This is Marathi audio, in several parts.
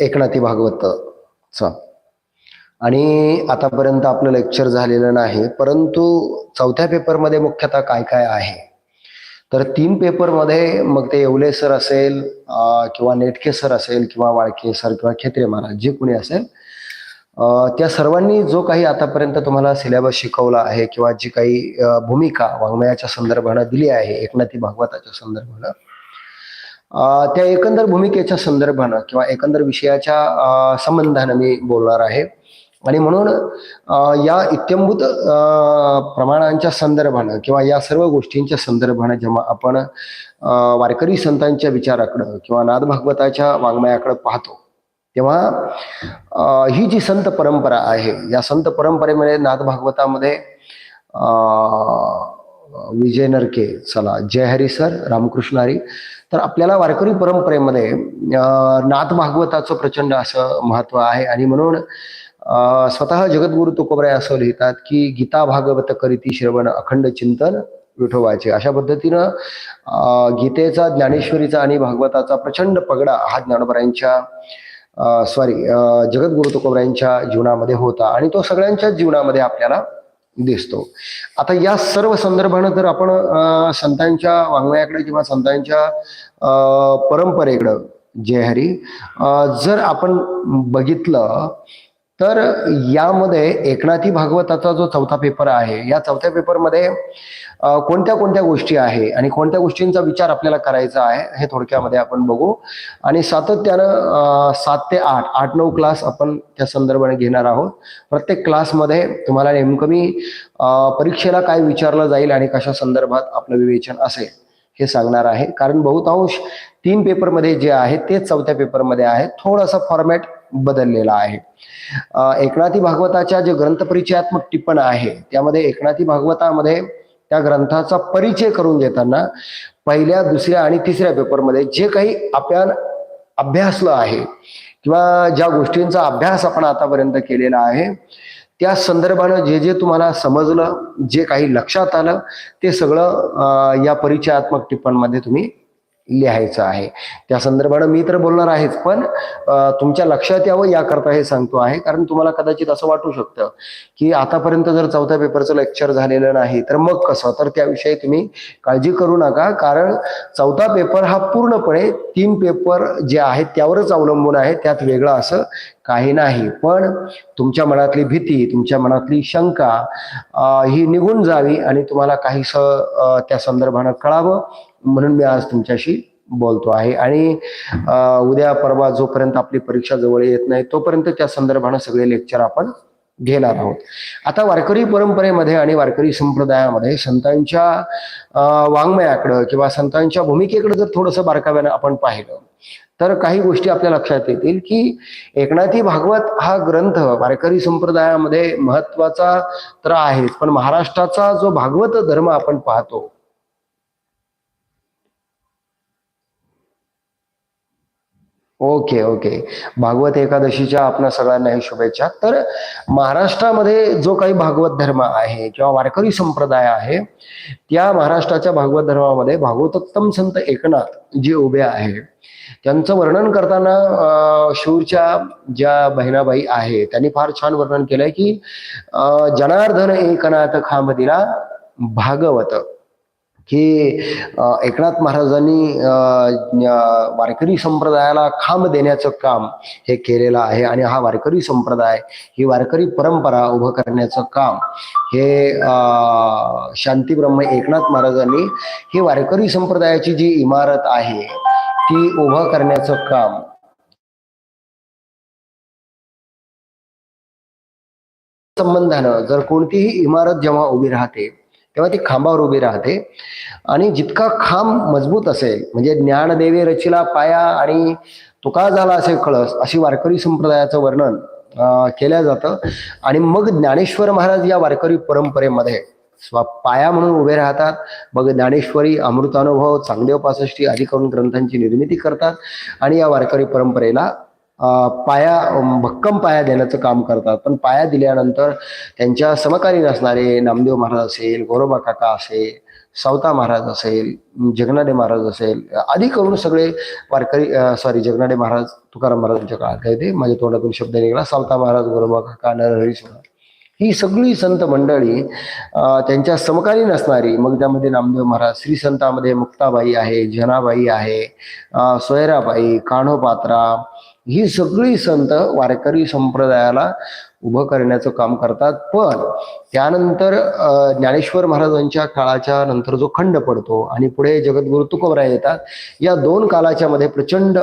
एकनाथी भागवतचा. आणि आतापर्यंत आपलं लेक्चर झालेलं नाही परंतु चौथ्या पेपरमध्ये मुख्यतः काय काय आहे? तर तीन पेपरमध्ये मग ते येवले सर असेल किंवा नेटके सर असेल किंवा वाळके सर किंवा खेत्रे महाराज जे कोणी असेल त्या सर्वांनी जो काही आतापर्यंत तुम्हाला सिलेबस शिकवला आहे किंवा जी काही भूमिका वाङ्मयाच्या संदर्भानं दिली आहे एकनाथी भागवताच्या संदर्भानं त्या एकंदर भूमिकेच्या संदर्भानं किंवा एकंदर विषयाच्या संबंधानं मी बोलणार आहे. आणि म्हणून या इत्यंभूत प्रमाणांच्या संदर्भानं किंवा या सर्व गोष्टींच्या संदर्भानं जेव्हा आपण वारकरी संतांच्या विचाराकडं किंवा नादभागवताच्या वाङ्मयाकडं पाहतो तेव्हा ही जी संत परंपरा आहे या संत परंपरेमध्ये नादभागवतामध्ये विजय नरके चला जय हरी सर रामकृष्ण हरी तर आपल्याला वारकरी परंपरेमध्ये नाथ भागवताचं प्रचंड असं महत्त्व आहे. आणि म्हणून स्वतः जगद्गुरु तुकोबराय असं लिहितात की गीता भागवत करीती श्रवण अखंड चिंतन विठोबाचे. अशा पद्धतीनं गीतेचा ज्ञानेश्वरीचा आणि भागवताचा प्रचंड पगडा हा ज्ञानोबरायांच्या सॉरी जगद्गुरु तुकोबरायांच्या जीवनामध्ये होता. आणि तो सगळ्यांच्याच जीवनामध्ये आपल्याला दिसतो. आता या सर्व संदर्भानं जर आपण संतांच्या वाङ्मयाकडे किंवा संतांच्या परंपरेकडं जय हरी जर आपण बघितलं तर यामध्ये एकनाथी भागवताचा जो चौथा पेपर आहे या चौथ्या पेपरमध्ये कोणत्या कोणत्या गोष्टी आहे आणि कोणत्या गोष्टींचा विचार आपल्याला करायचा आहे हे थोडक्यामध्ये आपण बघू. आणि सातत्यानं सात ते आठ आठ नऊ क्लास आपण त्या संदर्भाने घेणार आहोत. प्रत्येक क्लासमध्ये तुम्हाला नेमकं मी परीक्षेला काय विचारलं जाईल आणि कशा संदर्भात आपलं विवेचन असेल हे सांगणार आहे. कारण बहुतांश तीन पेपरमध्ये जे आहे तेच चौथ्या पेपरमध्ये आहे. थोडासा फॉर्मॅट बदललेला आहे. एकनाथी भागवताच्या जे ग्रंथपरिचयात्मक टिप्पण आहे त्यामध्ये एकनाथी भागवतामध्ये त्या ग्रंथाचा परिचय करून देताना पहिल्या दुसऱ्या आणि तिसऱ्या पेपरमध्ये जे काही आपण अभ्यासलं आहे किंवा ज्या गोष्टींचा अभ्यास आपण आतापर्यंत केलेला आहे त्या संदर्भानं जे जे तुम्हाला समजलं जे काही लक्षात आलं ते सगळं या परिचयात्मक टिप्पणमध्ये तुम्ही लिहायचं आहे. त्या संदर्भानं मी तर बोलणार आहेच पण तुमच्या लक्षात यावं याकरता हे सांगतो आहे. कारण तुम्हाला कदाचित असं वाटू शकतं की आतापर्यंत जर चौथ्या पेपरचं लेक्चर झालेलं नाही तर मग कसं? तर त्याविषयी तुम्ही काळजी करू नका. कारण चौथा पेपर हा पूर्णपणे तीन पेपर जे आहेत त्यावरच अवलंबून आहे. त्यात वेगळं असं काही नाही. पण तुमच्या मनातली भीती तुमच्या मनातली शंका ही निघून जावी आणि तुम्हाला काहीसं त्या संदर्भानं कळावं. म्हणून मी आज तुमच्याशी बोलतो आहे. आणि उद्या परवा जोपर्यंत आपली परीक्षा जवळ येत नाही तोपर्यंत त्या संदर्भानं सगळे लेक्चर आपण घेणार आहोत. आता वारकरी परंपरेमध्ये आणि वारकरी संप्रदायामध्ये संतांच्या वाङ्मयाकडं किंवा संतांच्या भूमिकेकडे जर थोडंसं बारकाव्यानं आपण पाहिलं तर काही गोष्टी आपल्या लक्षात येतील की एकनाथी भागवत हा ग्रंथ वारकरी संप्रदायामध्ये महत्त्वाचा तर आहेच पण महाराष्ट्राचा जो भागवत धर्म आपण पाहतो ओके ओके. भागवत एकादशीच्या आपल्या सगळ्यांना हे शुभेच्छा. तर महाराष्ट्रामध्ये जो काही भागवत धर्म आहे किंवा वारकरी संप्रदाय आहे त्या महाराष्ट्राच्या भागवत धर्मामध्ये भागवतोत्तम संत एकनाथ जे उभे आहे त्यांचं वर्णन करताना शूरच्या ज्या बहिणाबाई आहे त्यांनी फार छान वर्णन केलंय की जनार्दन एकनाथ खांबदिला भागवत. हे एकनाथ महाराजांनी वारकरी संप्रदायाला खांब देण्याचं काम हे केलेलं आहे आणि हा वारकरी संप्रदाय ही वारकरी परंपरा उभं करण्याचं काम हे अं, शांतीब्रह्म एकनाथ महाराजांनी ही वारकरी संप्रदायाची जी इमारत आहे ती उभं करण्याचं काम. संबंधानं जर कोणतीही इमारत जेव्हा उभी राहते तेव्हा ती खांबावर उभी राहते. आणि जितका खांब मजबूत असेल म्हणजे ज्ञानदेवे रचिला पाया आणि तुका झाला असे कळस अशी वारकरी संप्रदायाचं वर्णन केलं जातं. आणि मग ज्ञानेश्वर महाराज या वारकरी परंपरेमध्ये स्व पाया म्हणून उभे राहतात. मग ज्ञानेश्वरी अमृतानुभव चांगदेव पासष्टी आदी करून ग्रंथांची निर्मिती करतात. आणि या वारकरी परंपरेला पाया भक्कम पाया देण्याचं काम करतात. पण पाया दिल्यानंतर त्यांच्या समकालीन असणारे नामदेव महाराज असेल गोरोबा काका असेल सावता महाराज असेल जगनाडे महाराज असेल आधी करून सगळे वारकरी सॉरी जगनाडे महाराज तुकाराम महाराजांच्या काळात काय ते. माझ्या तोंडातून शब्द निघाला. सावता महाराज गोरोबा काका नरहरीश महाराज ही सगळी संत मंडळी त्यांच्या समकालीन असणारी मग त्यामध्ये नामदेव महाराज श्री संतामध्ये मुक्ताबाई आहे जनाबाई आहे सोयराबाई कान्होपात्रा ही सगळी संत वारकरी संप्रदायाला उभं करण्याचं काम करतात. पण त्यानंतर ज्ञानेश्वर महाराजांच्या काळाच्या नंतर जो खंड पडतो आणि पुढे जगद्गुरु तुकोबराय येतात या दोन कालाच्या मध्ये प्रचंड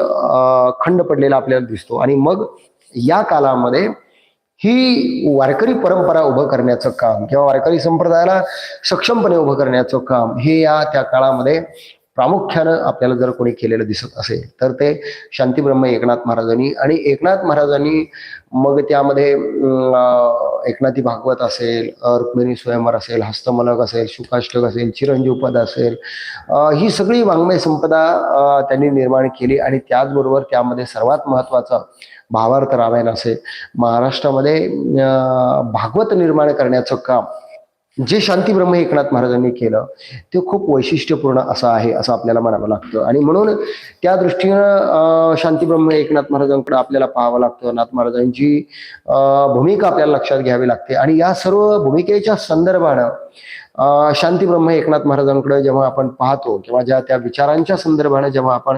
खंड पडलेला आपल्याला दिसतो. आणि मग या कालामध्ये ही वारकरी परंपरा उभं करण्याचं काम किंवा वारकरी संप्रदायाला सक्षमपणे उभं करण्याचं काम हे या त्या काळामध्ये प्रामुख्यानं आपल्याला जर कोणी केलेलं दिसत असेल तर ते शांतीब्रह्म एकनाथ महाराजांनी आणि एकनाथ महाराजांनी मग त्यामध्ये एकनाथी भागवत असेल रुक्मिणी स्वयंवर असेल हस्तमलक असेल शुकाष्टक असेल चिरंजीवपद असेल ही सगळी वाङ्मय संपदा त्यांनी निर्माण केली आणि त्याचबरोबर त्यामध्ये सर्वात महत्वाचं भावार्थ रामायण असेल. महाराष्ट्रामध्ये भागवत निर्माण करण्याचं काम जे शांतीब्रह्म एकनाथ महाराजांनी केलं ते खूप वैशिष्ट्यपूर्ण असं आहे असं आपल्याला म्हणावं लागतं. आणि म्हणून त्या दृष्टीनं शांतीब्रह्म एकनाथ महाराजांकडे आपल्याला पाहावं लागतं. नाथ महाराजांची भूमिका आपल्याला लक्षात घ्यावी लागते. आणि या सर्व भूमिकेच्या संदर्भानं अं, शांतीब्रह्म एकनाथ महाराजांकडे जेव्हा आपण पाहतो किंवा ज्या त्या विचारांच्या संदर्भाने जेव्हा आपण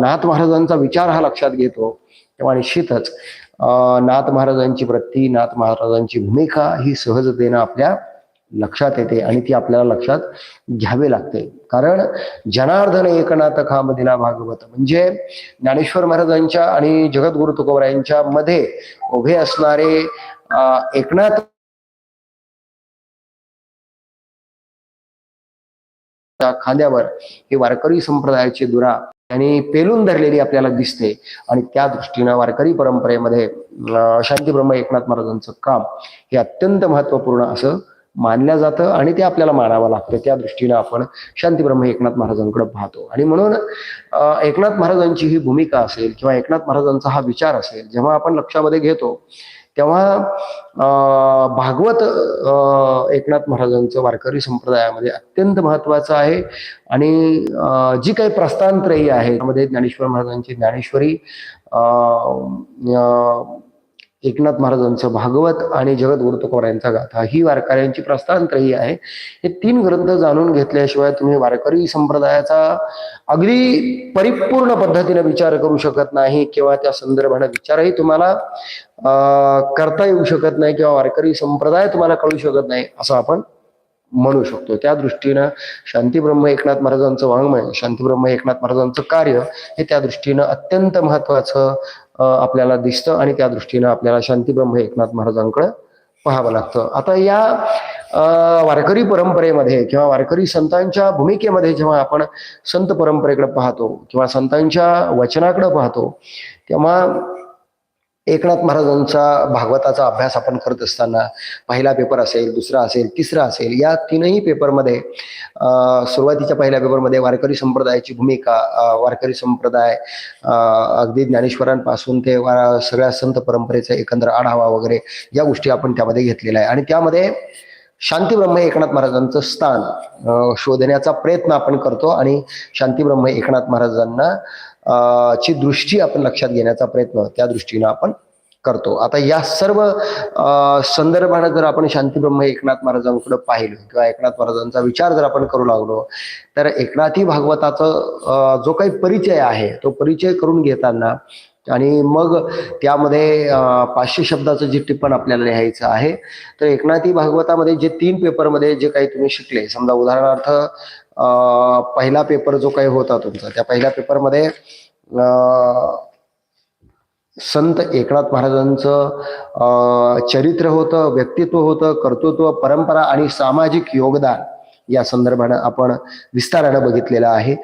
नाथ महाराजांचा विचार हा लक्षात घेतो तेव्हा निश्चितच नाथ महाराजांची वृत्ती नाथ महाराजांची भूमिका ही सहजतेनं आपल्या लक्षात येते आणि ती आपल्याला लक्षात घ्यावी लागते. कारण जनार्दन एकनाथ खामदिला भागवत म्हणजे ज्ञानेश्वर महाराजांच्या आणि जगद्गुरु तुकोबरायांच्या मध्ये उभे असणारे एकनाथ त्या खांद्यावर हे वारकरी संप्रदायाची दुरा आणि पेलून धरलेली आपल्याला दिसते. आणि त्या दृष्टीनं वारकरी परंपरेमध्ये शांतीब्रह्म एकनाथ महाराजांचं काम हे अत्यंत महत्त्वपूर्ण असं मानलं जातं आणि ते आपल्याला मानावं लागतं. त्या दृष्टीनं आपण शांतीब्रह्म एकनाथ महाराजांकडे पाहतो. आणि म्हणून एकनाथ महाराजांची ही भूमिका असेल किंवा एकनाथ महाराजांचा हा विचार असेल जेव्हा आपण लक्षामध्ये घेतो तेव्हा भागवत एकनाथ महाराजांचं वारकरी संप्रदायामध्ये अत्यंत महत्वाचं आहे. आणि जी काही प्रस्थानत्रयी आहे त्यामध्ये ज्ञानेश्वर महाराजांची ज्ञानेश्वरी एकनाथ महाराजांचं भागवत आणि जगद्गुरु तुकोबारायांचा गाथा. ही वारकऱ्यांची प्रस्थानत्रयी आहे. हे तीन ग्रंथ जाणून घेतल्याशिवाय तुम्ही वारकरी संप्रदायाचा अगदी परिपूर्ण पद्धतीने विचार करू शकत नाही किंवा त्या संदर्भाने विचारही तुम्हाला करता येऊ शकत नाही किंवा वारकरी संप्रदाय तुम्हाला कळू शकत नाही असं आपण म्हणू शकतो. त्या दृष्टीनं शांतीब्रह्म एकनाथ महाराजांचं वाङ्मय शांतीब्रह्म एकनाथ महाराजांचं कार्य हे त्या दृष्टीनं अत्यंत महत्वाचं आपल्याला दिसतं आणि त्या दृष्टीनं आपल्याला शांतीब्रह्म एकनाथ महाराजांकडे पाहावं लागतं. आता या वारकरी परंपरेमध्ये किंवा वारकरी संतांच्या भूमिकेमध्ये जेव्हा आपण संत परंपरेकडे पाहतो किंवा संतांच्या वचनाकडे पाहतो तेव्हा एकनाथ महाराजांचा भागवताचा अभ्यास आपण करत असताना पहिला पेपर असेल दुसरा असेल तिसरा असेल या तीनही पेपरमध्ये सुरुवातीच्या पहिल्या पेपरमध्ये वारकरी संप्रदायाची भूमिका वारकरी संप्रदाय अगदी ज्ञानेश्वरांपासून ते वार सगळ्या संत परंपरेचा एकंदर आढावा वगैरे या गोष्टी आपण त्यामध्ये घेतलेल्या आहे आणि त्यामध्ये शांतीब्रह्म एकनाथ महाराजांचं स्थान शोधण्याचा प्रयत्न आपण करतो आणि शांतीब्रह्म एकनाथ महाराजांना ची दृष्टी आपण लक्षात घेण्याचा प्रयत्न त्या दृष्टीनं आपण करतो. आता या सर्व संदर्भाने संदर्भानं जर आपण शांतीब्रह्म एकनाथ महाराजांकडे पाहिलं किंवा एकनाथ महाराजांचा विचार जर आपण करू लागलो तर एकनाथी भागवताचं जो काही परिचय आहे तो परिचय करून घेताना आणि मग त्यामध्ये पाचशे शब्दाचं जे टिप्पण आपल्याला लिहायचं आहे तर एकनाथी भागवतामध्ये जे तीन पेपरमध्ये जे काही तुम्ही शिकले समजा उदाहरणार्थ पहिला पेपर जो काही होता तुमचा त्या पहिल्या पेपरमध्ये संत एकनाथ महाराजांचं चरित्र होतं व्यक्तित्व होतं कर्तृत्व परंपरा आणि सामाजिक योगदान. या संदर्भानं आपण विस्तारानं बघितलेलं आहे.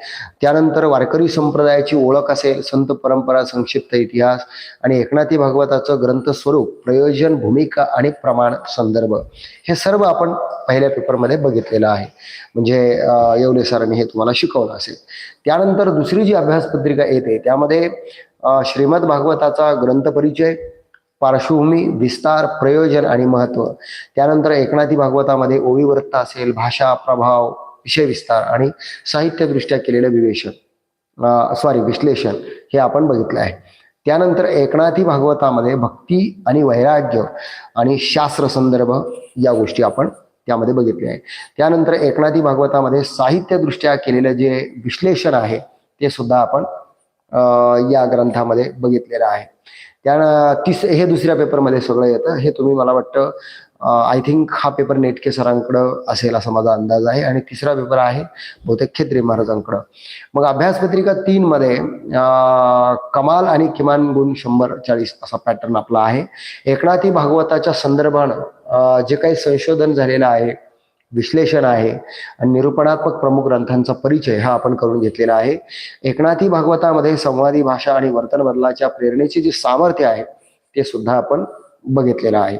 त्यानंतर वारकरी संप्रदायाची ओळख असेल संत परंपरा संक्षिप्त इतिहास आणि एकनाथी भागवताचं ग्रंथ स्वरूप प्रयोजन भूमिका आणि प्रमाण संदर्भ हे सर्व आपण पहिल्या पेपरमध्ये बघितलेलं आहे. म्हणजे येवले सरांनी हे तुम्हाला शिकवलं असेल. त्यानंतर दुसरी जी अभ्यासपत्रिका येते त्यामध्ये श्रीमद भागवताचा ग्रंथ परिचय पार्श्वभूमी विस्तार प्रयोजन आणि महत्त्व. त्यानंतर एकनाथी भागवतामध्ये ओवीवृत्त असेल भाषा प्रभाव विषय विस्तार आणि साहित्यदृष्ट्या केलेलं विवेचन. सॉरी विश्लेषण हे आपण बघितलं आहे. त्यानंतर एकनाथी भागवतामध्ये भक्ती आणि वैराग्य आणि शास्त्र संदर्भ या गोष्टी आपण त्यामध्ये बघितल्या आहे. त्यानंतर एकनाथी भागवतामध्ये साहित्यदृष्ट्या केलेलं जे विश्लेषण आहे ते सुद्धा आपण या ग्रंथामध्ये बघितलेलं आहे. त्या तिस हे दुसऱ्या पेपरमध्ये सगळं येतं. हे तुम्ही मला वाटतं आय थिंक हा पेपर नेटके सरांकडं असेल असा माझा अंदाज आहे. आणि तिसरा पेपर आहे बहुतेक खेत्रे महाराजांकडं. मग अभ्यासपत्रिका तीन मध्ये कमाल आणि किमान गुण शंभर चाळीस असा पॅटर्न आपला आहे. एकनाथी भागवताच्या संदर्भानं जे काही संशोधन झालेलं आहे विश्लेषण आहे आणि निरूपणात्मक प्रमुख ग्रंथांचा परिचय हा आपण करून घेतलेला आहे. एकनाथी भागवतामध्ये संवादी भाषा आणि वर्तन बदलाच्या प्रेरणेचे जे सामर्थ्य आहे ते सुद्धा आपण बघितलेलं आहे.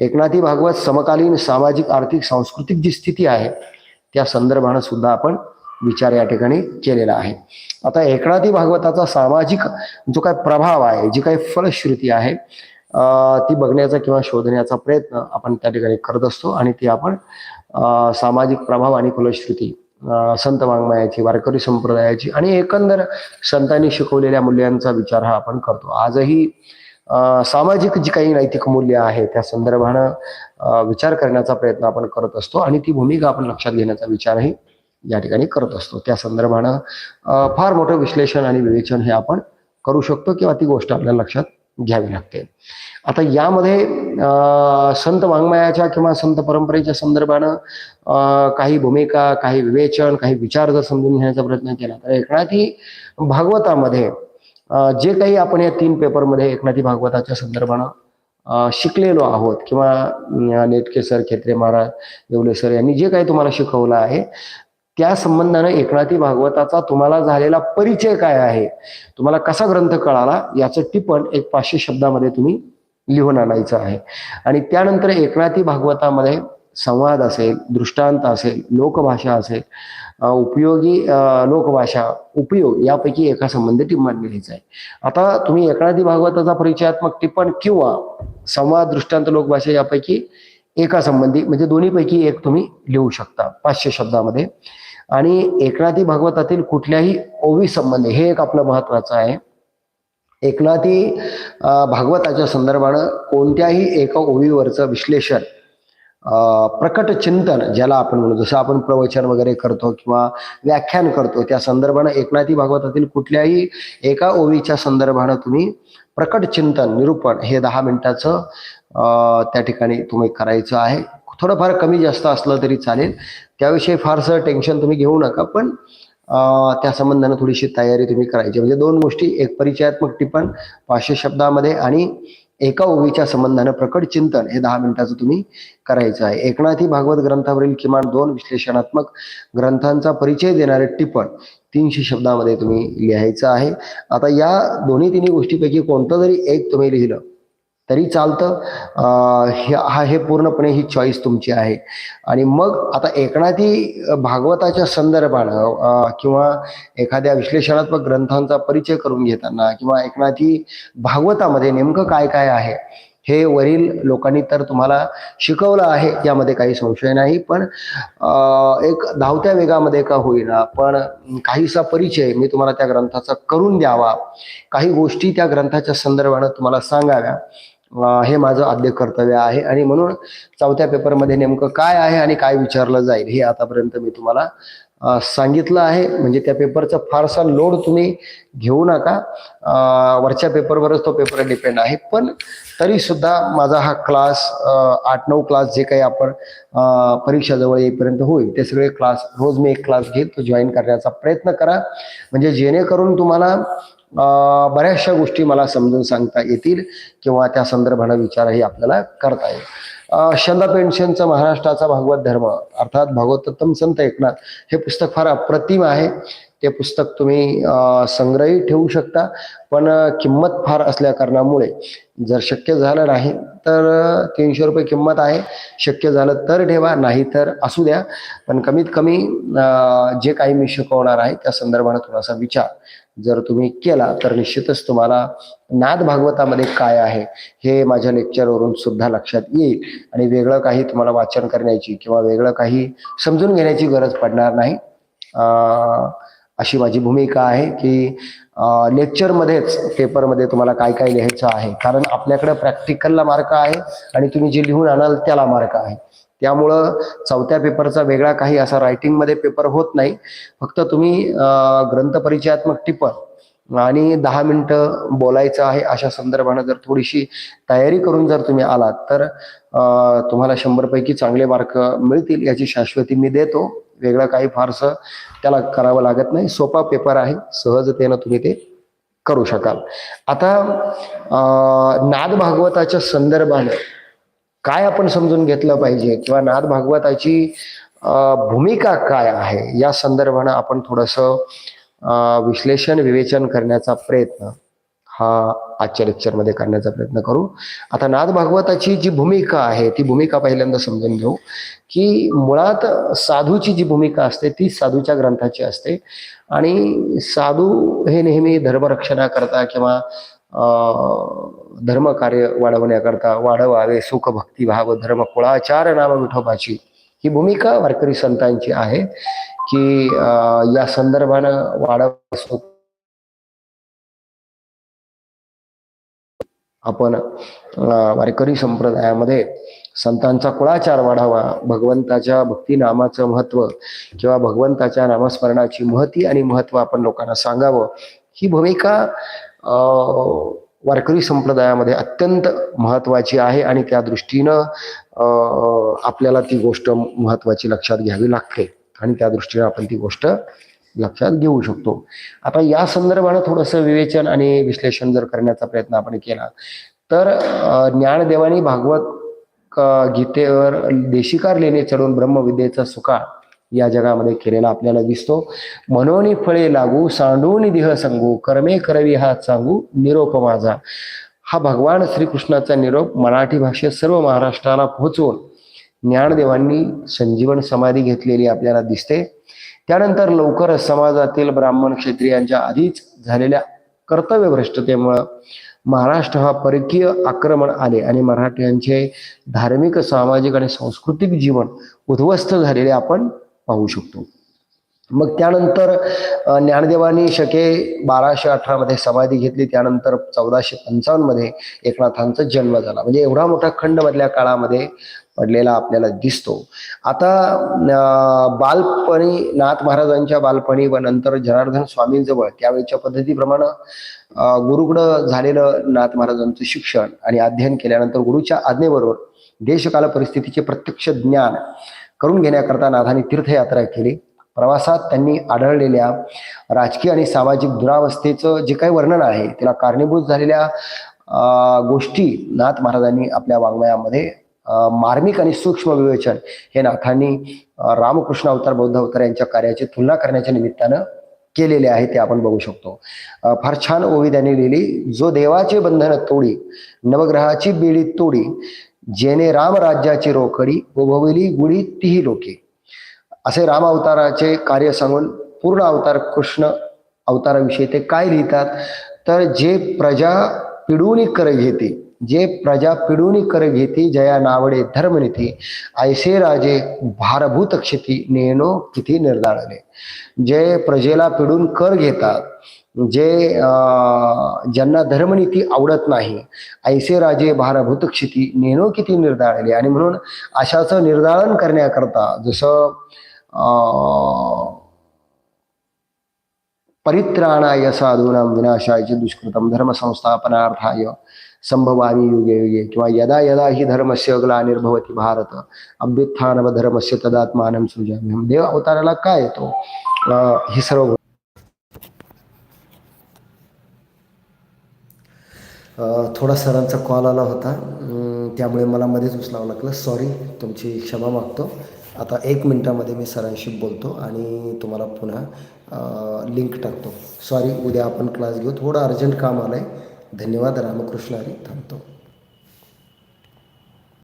एकनाथी भागवत समकालीन सामाजिक आर्थिक सांस्कृतिक जी स्थिती आहे त्या संदर्भानं सुद्धा आपण विचार या ठिकाणी केलेला आहे. आता एकनाथी भागवताचा सामाजिक जो काय प्रभाव आहे जी काही फलश्रुती आहे ती बघण्याचा किंवा शोधण्याचा प्रयत्न आपण त्या ठिकाणी करत असतो आणि ती आपण सामाजिक प्रभाव आणि कुलश्रुती संत वाङ्मयाची वारकरी संप्रदायाची आणि एकंदर संतांनी शिकवलेल्या मूल्यांचा विचार हा आपण करतो. आजही सामाजिक जी काही नैतिक मूल्य आहे त्या संदर्भानं विचार करण्याचा प्रयत्न आपण करत असतो आणि ती भूमिका आपण लक्षात घेण्याचा विचारही या ठिकाणी करत असतो. त्या संदर्भानं फार मोठं विश्लेषण आणि विवेचन हे आपण करू शकतो किंवा ती गोष्ट आपल्या लक्षात घ्यावी लागते. आता यामध्ये संत वाङ्मयाच्या किंवा संत परंपरेच्या संदर्भानं काही भूमिका काही विवेचन काही विचार जर समजून घेण्याचा प्रयत्न केला तर एकनाथी भागवतामध्ये जे काही आपण या तीन पेपरमध्ये एकनाथी भागवताच्या संदर्भानं शिकलेलो आहोत किंवा नेटके सर खेत्रे महाराज येवले सर यांनी जे काही तुम्हाला शिकवलं आहे त्या संबंधानं एकनाथी भागवताचा तुम्हाला झालेला परिचय काय आहे? तुम्हाला कसा ग्रंथ कळाला? याचं टिपण एक पाचशे शब्दामध्ये तुम्ही लिहून आणायचं आहे. आणि त्यानंतर एकनाथी भागवतामध्ये संवाद असेल दृष्टांत असेल लोकभाषा असेल उपयोगी लोकभाषा उपयोग यापैकी एका संबंधी टिप्पण लिहायचं आहे. आता तुम्ही एकनाथी भागवताचा परिचयात्मक टिप्पण किंवा संवाद दृष्टांत लोकभाषा यापैकी एका संबंधी म्हणजे दोन्हीपैकी एक तुम्ही लिहू शकता पाचशे शब्दामध्ये. आणि एकनाथी भागवतातील कुठल्याही ओवी संबंधी हे एक आपलं महत्वाचं आहे. एकनाथी भागवताच्या संदर्भानं कोणत्याही एका ओवीवरचं विश्लेषण प्रकट चिंतन ज्याला आपण म्हणू जसं आपण प्रवचन वगैरे करतो किंवा व्याख्यान करतो त्या संदर्भानं एकनाथी भागवतातील कुठल्याही एका ओवीच्या संदर्भानं तुम्ही प्रकट चिंतन निरूपण हे दहा मिनिटाचं त्या ठिकाणी तुम्ही करायचं आहे. थोडंफार कमी जास्त असलं तरी चालेल. त्याविषयी फारसं टेन्शन तुम्ही घेऊ नका पण त्या संबंधानं थोडीशी तयारी तुम्ही करायची. म्हणजे दोन गोष्टी एक परिचयात्मक टिपण पाचशे शब्दामध्ये आणि एका ओवीच्या संबंधानं प्रकट चिंतन हे दहा मिनिटाचं तुम्ही करायचं आहे. एकनाथी भागवत ग्रंथावरील किमान दोन विश्लेषणात्मक ग्रंथांचा परिचय देणारे टिपण तीनशे शब्दामध्ये तुम्ही लिहायचं आहे. आता या दोन्ही तिन्ही गोष्टीपैकी कोणतं जरी एक तुम्ही लिहिलं तरी चालतं. हे हा हे पूर्णपणे ही चॉईस तुमची आहे. आणि मग आता एकनाथी भागवताच्या संदर्भानं किंवा एखाद्या विश्लेषणात्मक ग्रंथांचा परिचय करून घेताना किंवा एकनाथी भागवतामध्ये नेमकं काय काय आहे हे वरील लोकांनी तर तुम्हाला शिकवलं आहे यामध्ये काही संशय नाही पण एक धावत्या वेगामध्ये का होईना पण काहीसा परिचय मी तुम्हाला त्या ग्रंथाचा करून द्यावा. काही गोष्टी त्या ग्रंथाच्या संदर्भानं तुम्हाला सांगाव्या. हे माझं आद्य कर्तव्य आहे. आणि म्हणून चौथ्या पेपरमध्ये नेमकं काय आहे आणि काय विचारलं जाईल हे आतापर्यंत मी तुम्हाला सांगितलं आहे. म्हणजे त्या पेपरचा फारसा लोड तुम्ही घेऊ नका. वरच्या पेपरवरच तो पेपर डिपेंड आहे. पण तरी सुद्धा माझा हा क्लास आठ नऊ क्लास जे काही आपण परीक्षा जवळ येईपर्यंत होईल ते सगळे क्लास रोज मी एक क्लास घेत तो जॉईन करण्याचा प्रयत्न करा. म्हणजे जेणेकरून तुम्हाला बऱ्याचशा गोष्टी मला समजून सांगता येतील किंवा त्या संदर्भानं विचारही आपल्याला करता येईल. शंदा पेन्शनचं महाराष्ट्राचा भागवत धर्म अर्थात भागवतोत्तम संत एकनाथ हे पुस्तक फार अप्रतिम आहे. ते पुस्तक तुम्ही संग्रही ठेवू शकता. पण किंमत फार असल्या कारणामुळे जर शक्य झालं नाही तर तीनशे रुपये किंमत आहे. शक्य झालं तर ठेवा नाही तर असू द्या. पण कमीत कमी जे काही मी शिकवणार आहे त्या संदर्भानं थोडासा विचार जर तुम्ही केला तर निश्चितच तुम्हाला नाद भागवतामध्ये काय आहे हे माझ्या लेक्चरवरून सुद्धा लक्षात येईल. आणि वेगळं काही तुम्हाला वाचन करण्याची किंवा वेगळं काही समजून घेण्याची गरज पडणार नाही. अं, अशी माझी भूमिका आहे की लेक्चरमध्येच पेपरमध्ये तुम्हाला काय काय लिहायचं आहे. कारण आपल्याकडे प्रॅक्टिकलला मार्क आहे आणि तुम्ही जे लिहून आणाल त्याला मार्क आहे. त्यामुळं चौथ्या पेपरचा वेगळा काही असा रायटिंगमध्ये पेपर होत नाही. फक्त तुम्ही ग्रंथ ग्रंथपरिचयात्मक टिपर आणि दहा मिनटं बोलायचं आहे अशा संदर्भानं जर थोडीशी तयारी करून जर तुम्ही आलात तर तुम्हाला शंभरपैकी चांगले मार्क मिळतील याची शाश्वती मी देतो. वेगळं काही फारसं त्याला करावं लागत नाही. सोपा पेपर आहे. सहजतेनं तुम्ही ते करू शकाल. आता नाद भागवताच्या संदर्भानं काय आपण समजून घेतलं पाहिजे? किंवा नाद भागवताची भूमिका काय आहे? या संदर्भानं आपण थोडंसं विश्लेषण विवेचन करण्याचा प्रयत्न हा आजच्या लेक्चरमध्ये करण्याचा प्रयत्न करू. आता नाद भागवताची जी भूमिका आहे ती भूमिका पहिल्यांदा समजून घेऊ. की मुळात साधूची जी भूमिका असते ती साधूच्या ग्रंथाची असते. आणि साधू हे नेहमी धर्मरक्षणाकरता किंवा धर्मकार्य वाढवण्याकरता वाढवावे सुख भक्ती भाव धर्म कुळाचार नाम विठोबाची ही भूमिका वारकरी संतांची आहे. की या संदर्भानं वाढव आपण वारकरी संप्रदायामध्ये संतांचा कुळाचार वाढावा भगवंताच्या भक्ती नामाचं महत्त्व किंवा भगवंताच्या नामस्मरणाची महती आणि महत्त्व आपण लोकांना सांगावं ही भूमिका वारकरी संप्रदायामध्ये अत्यंत महत्वाची आहे आणि त्या दृष्टीनं आपल्याला ती गोष्ट महत्वाची लक्षात घ्यावी लागते आणि त्या दृष्टीनं आपण ती गोष्ट लक्षात घेऊ शकतो. आता या संदर्भानं थोडंसं विवेचन आणि विश्लेषण जर करण्याचा प्रयत्न आपण केला तर ज्ञानदेवानी भागवत गीतेवर देशिकार लेणे चढून ब्रह्मविद्येचा सुकाळ या जगामध्ये केलेला आपल्याला दिसतो. मनोनी फळे लागू सांडून देह सांगू कर्मे करवी हा सांगू निरोप माझा. हा भगवान श्रीकृष्णाचा निरोप मराठी भाषेत सर्व महाराष्ट्राला पोहोचवून ज्ञानदेवांनी संजीवन समाधी घेतलेली आपल्याला दिसते. त्यानंतर लवकर समाजातील ब्राह्मण क्षत्रियांच्या आधीच झालेल्या कर्तव्यभ्रष्टतेमुळं महाराष्ट्र हा परकीय आक्रमण आले आणि मराठ्यांचे धार्मिक सामाजिक आणि सांस्कृतिक जीवन उद्ध्वस्त झालेले आपण पाहू शकतो. मग त्यानंतर ज्ञानदेवांनी शके बाराशे अठरा मध्ये समाधी घेतली. त्यानंतर चौदाशे पंचावन्नमध्ये एकनाथांचा जन्म झाला. म्हणजे एवढा मोठा खंड मधल्या काळामध्ये पडलेला आपल्याला दिसतो. आता बालपणी नाथ महाराजांच्या बालपणी व नंतर जनार्दन स्वामींजवळ त्यावेळेच्या पद्धतीप्रमाणे अ, गुरुकडं झालेलं नाथ महाराजांचं शिक्षण आणि अध्ययन केल्यानंतर गुरुच्या आज्ञेबरोबर देशकाल परिस्थितीचे प्रत्यक्ष ज्ञान करून घेण्याकरता नाथांनी तीर्थयात्रा केली. प्रवासात त्यांनी आढळलेल्या राजकीय आणि सामाजिक दुरावस्थेचं जे काही वर्णन आहे त्याला कारणीभूत झालेल्या अं, गोष्टी नाथ महाराजांनी आपल्या वाङ्मयामध्ये मार्मिक आणि सूक्ष्म विवेचन हे नाथांनी रामकृष्ण अवतार बौद्ध अवतार यांच्या कार्याची तुलना करण्याच्या निमित्तानं केलेले आहे ते आपण बघू शकतो. फार छान ओवी त्यांनी लिहिली जो देवाचे बंधन तोडी नवग्रहाची बेडी तोडी जेने राम राज्याची रोकडी उभविली गुढी तीही लोके. असे राम अवताराचे कार्य सांगून पूर्ण अवतार कृष्ण अवताराविषयी ते काय लिहितात? तर जे प्रजा पिडूनी कर घेते जे प्रजा पिडूनी कर घेती जया नावडे धर्मनिती ऐसे राजे भारभूत क्षिती नेनो किती निर्धारले जे प्रजेला पिडून कर घेतात जे ज्यांना धर्मनीती आवडत नाही ऐसे राजे भारभूत क्षिती नेनो किती निर्धारले आणि म्हणून अशाचं निर्धारण करण्याकरता जसं परित्राणाय साधूनां विनाशाय दुष्कृतम धर्म संस्थापनार्थाय संभवामी युगे युगे किंवा यदा यदा ही धर्मस्य ग्लानिर्भवती भारत अभ्युत्थानव धर्मस्य तदात्मानं सृजामी देव अवताराला काय येतो? हे सर्व थोडा सरांचा कॉल आला होता. त्यामुळे मला मध्येच उचलावं लागलं. सॉरी तुमची क्षमा मागतो. आता एक मिनटामध्ये मी सरांशी बोलतो आणि तुम्हाला पुन्हा लिंक टाकतो. सॉरी उद्या आपण क्लास घेऊ. थोडं अर्जंट काम आलं आहे धन्यवाद रामकृष्ण हरी थांबतो